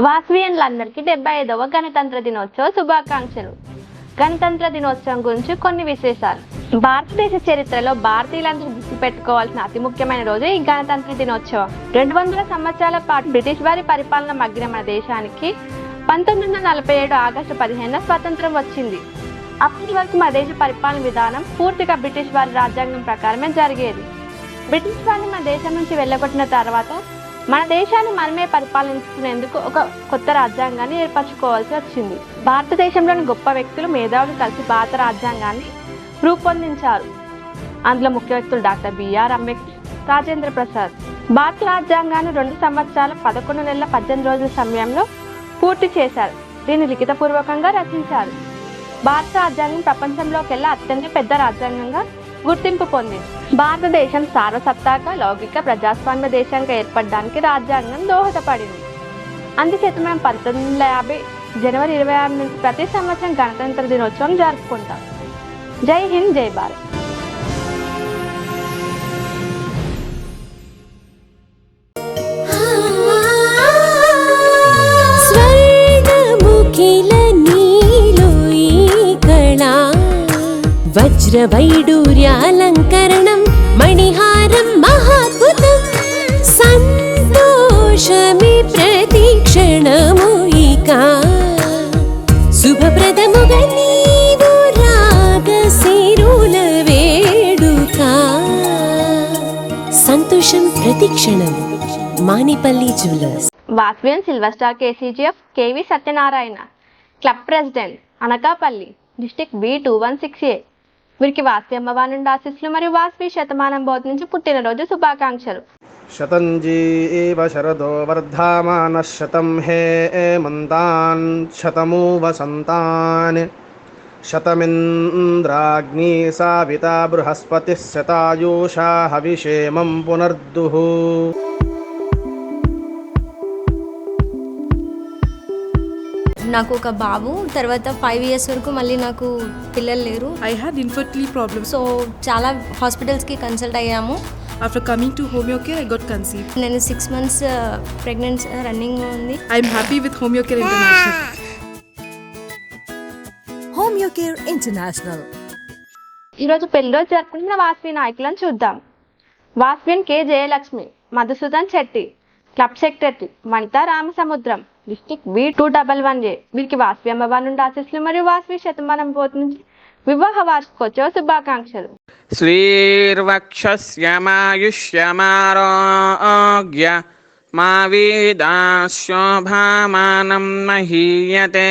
వాస్వియన్లందరికీ డెబ్బై ఐదవ గణతంత్ర దినోత్సవ శుభాకాంక్షలు. గణతంత్ర దినోత్సవం గురించి కొన్ని విశేషాలు. భారతదేశ చరిత్రలో భారతీయులందరూ గుర్తుపెట్టుకోవాల్సిన అతి ముఖ్యమైన రోజు ఈ గణతంత్ర దినోత్సవం. రెండు వందల సంవత్సరాల పాటు బ్రిటిష్ వారి పరిపాలన మగ్గిన మన దేశానికి పంతొమ్మిది వందల నలభై ఏడు ఆగస్టు పదిహేనున స్వాతంత్రం వచ్చింది. అప్పటి వరకు మన దేశ పరిపాలన విధానం పూర్తిగా బ్రిటిష్ వారి రాజ్యాంగం ప్రకారమే జరిగేది. బ్రిటిష్ వారిని మన దేశం నుంచి వెళ్ళగొట్టిన తర్వాత మన దేశాన్ని మనమే పరిపాలించుకునేందుకు ఒక కొత్త రాజ్యాంగాన్ని ఏర్పరచుకోవాల్సి వచ్చింది. భారతదేశంలోని గొప్ప వ్యక్తులు మేధావులు కలిసి భారత రాజ్యాంగాన్ని రూపొందించారు. అందులో ముఖ్య వ్యక్తులు doctor B R Ambedkar Rajendra Prasad. భారత రాజ్యాంగాన్ని రెండు సంవత్సరాల పదకొండు నెలల పద్దెనిమిది రోజుల సమయంలో పూర్తి చేశారు. దీన్ని లిఖితపూర్వకంగా రచించారు. భారత రాజ్యాంగం ప్రపంచంలోకెల్లా అత్యంత పెద్ద రాజ్యాంగంగా గుర్తింపు పొందింది. భారతదేశం సార్వసత్తాక లౌకిక ప్రజాస్వామ్య దేశంగా ఏర్పడడానికి రాజ్యాంగం దోహదపడింది. అందుచేత మేము పంతొమ్మిది వందల యాభై జనవరి ఇరవై ఆరు నుంచి ప్రతి సంవత్సరం గణతంత్ర దినోత్సవం జరుపుకుంటాం. జై హింద్ జై భారత్. స్వర్గముఖిల నీలో సంతోషం ప్రతిక్షణం. Manipalli jewellers. వాక్వియన్ silver star KCGF KV Satyanarayana. Club president Anakapalli district B two one six A. వీరికి వాస్వి అమ్మవారి నుండి ఆశీస్సులు మరియు వాస్వి శతమానం బోధ నుంచి పుట్టినరోజు శుభాకాంక్షలు. శతంజీవ శరదో వర్ధమాన శతం హే మంతాన్ శతమూ వసంతాన్ शतमिन्द्राग्नी साविता बृहस्पतिः शतायुषा हविषेमं पुनर्दुः నాకు ఒక బాబు తర్వాత ఫైవ్ ఇయర్స్ వరకు మళ్ళీ నాకు పిల్లలు లేరు I had infertility problems. So చాలా హాస్పిటల్స్కి కన్సల్ట్ అయ్యాము After coming to Homeocare, I got conceived. నేను సిక్స్ మంత్స్ ప్రెగ్నెన్సీ రన్నింగ్ ఉంది I'm happy with Homeocare International. care International ఈరోజు పెళ్ళిలో జరుపుకుంటున్న వాస్వి నాయకులను చూద్దాం. వాస్విన్ K Jayalakshmi Madhusudan Shetty club secretary Vanitha Ramasamudram district V two double one A. వీరికి వాస్వి అమ్మవారి నుండి ఆశీస్సులు మరియు వాస్వి శతమానం పోతుంది. వివాహ వార్షికోత్సవ శుభాకాంక్షలు. శ్రీర్వక్షమాయుష్యమారోగ్య మా వీదాశోభామానం మహీయతే.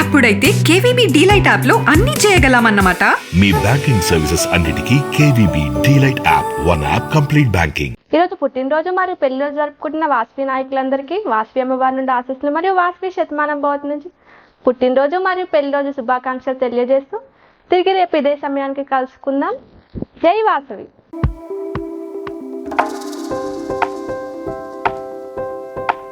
అప్పుడైతే కేవీబీ డీలైట్ యాప్లో అన్ని చేయగలమన్నమాట. మీ బ్యాంకింగ్ సర్వీసెస్ అన్నిటికీ KVB DLite app one app complete banking. ఈరోజు పుట్టినరోజు మరియు పెళ్ళిరోజు జరుపుకుంటున్న వాస్వి నాయకులందరికీ వాస్వి అమ్మవారి నుండి ఆశీస్సులు మరియు వాస్వి శతమానం భవతి నుంచి పుట్టినరోజు మరియు పెళ్ళిరోజు శుభాకాంక్షలు తెలియజేస్తూ తిరిగి రేపు ఇదే సమయానికి కలుసుకుందాం. జై వాసవి.